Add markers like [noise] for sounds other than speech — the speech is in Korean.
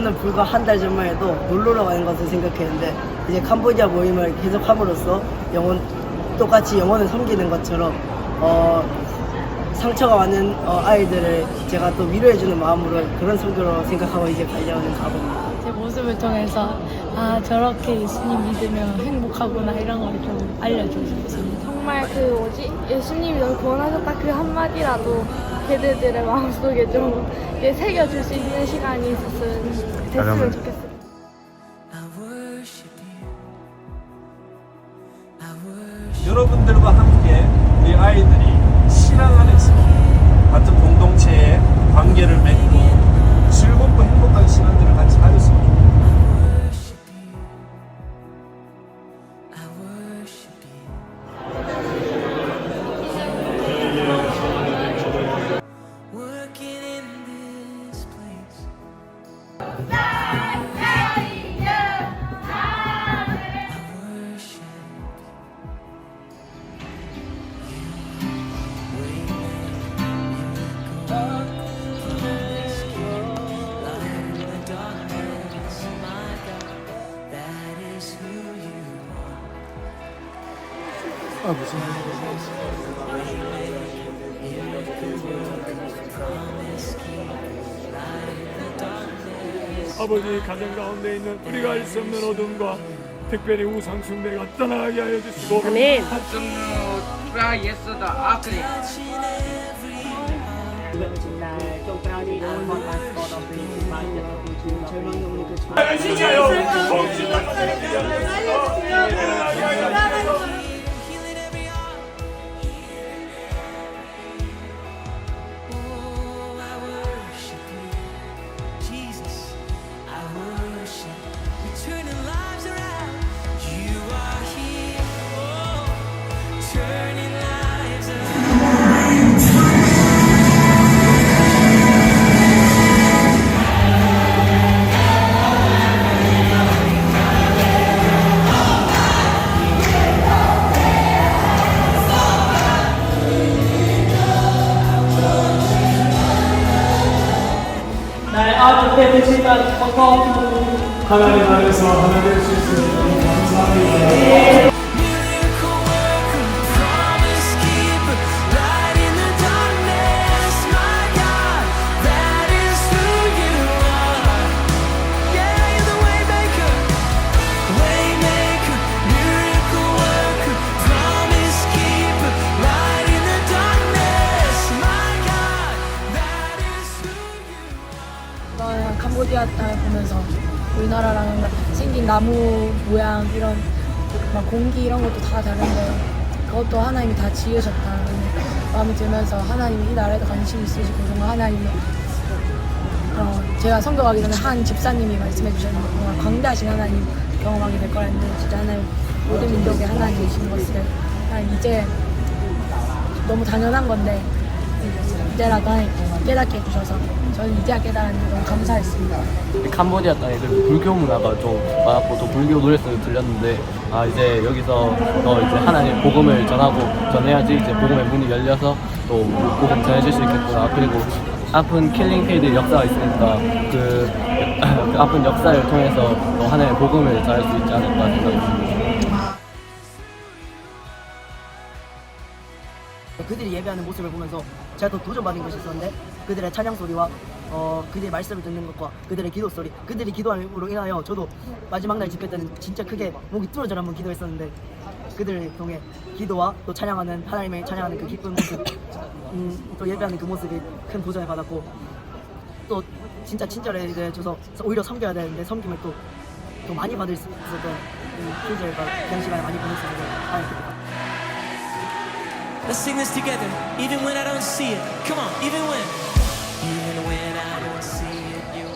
저는 불과 한 달 전만 해도 놀러 가는 것을 생각했는데 이제 캄보디아 모임을 계속 함으로써 영혼 똑같이 영혼을 섬기는 것처럼 어, 상처가 많은 어, 아이들을 제가 또 위로해주는 마음으로 그런 성교로 생각하고 이제 가려는 가봅니다. 제 모습을 통해서 아 저렇게 예수님 믿으면 행복하구나 이런 걸 좀 알려주고 싶습니다. 정말 그 뭐지 예수님이 널 구원하셨다 그 한마디라도 걔들들의 마음속에 좀 새겨줄 수 있는 시간이 있었으면 됐으면 좋겠어요. 여러분들과 함께 우리 아이들이 신앙 안에서 같은 공동체의 관계를 아버지 가정 가운데 있는 우리가 알 수 없는 어둠과 특별히 우상 숭배가 떠나게 하여 주시고 아멘. Oh, 하나님 안에서 하나 될 수 있으니 감사합니다. 이번 캄보디아 땅을 보면서 우리나라랑 생긴 나무 모양 이런 막 공기 이런 것도 다 다른데 그것도 하나님이 다 지으셨다는 마음이 들면서 하나님이 이 나라에도 관심 있으시고 정말 하나님이 어, 제가 가기 전에 한 집사님이 말씀해 주셨는데 정말 광대하신 하나님 경험하게 될 거라 했는데 진짜 하나님 모든 민족의 하나님이신 것을 이제 너무 당연한 건데 이제라도 하나님 깨닫게 해주셔서 저는 이제야 깨달았는데 너무 감사했습니다. 캄보디아 땅에 그래도 불교 문화가 좀 많았고 또 불교 노래도 들렸는데 아 이제 여기서 더 이제 하나님 복음을 전하고 전해야지 이제 복음의 문이 열려서 또 복음 전해질 수 있겠구나 그리고 아픈 킬링 페이드 역사가 있으니까 그, [coughs] 그 아픈 역사를 통해서 또 하나님의 복음을 전할 수 있지 않을까 생각합니다. 그들이 예배하는 모습을 보면서 제가 또 도전받은 것이 있었는데 그들의 찬양 소리와 어, 그들의 말씀을 듣는 것과 그들의 기도 소리 그들이 기도함으로 인하여 저도 마지막 날 집회 때는 진짜 크게 목이 뚫어져 한번 기도했었는데 그들을 통해 기도와 또 찬양하는 하나님의 찬양하는 그 기쁜 모습 음, 또 예배하는 그 모습이 큰 도전을 받았고 또 진짜 친절해 줘서 오히려 섬겨야 되는데 섬김을 또, 또 많이 받을 수 있었던 그 계절과 그런 시간을 많이 있어서 다행입니다. Let's sing this together, even when I don't see it. Come on, even when, even when I don't see it, you.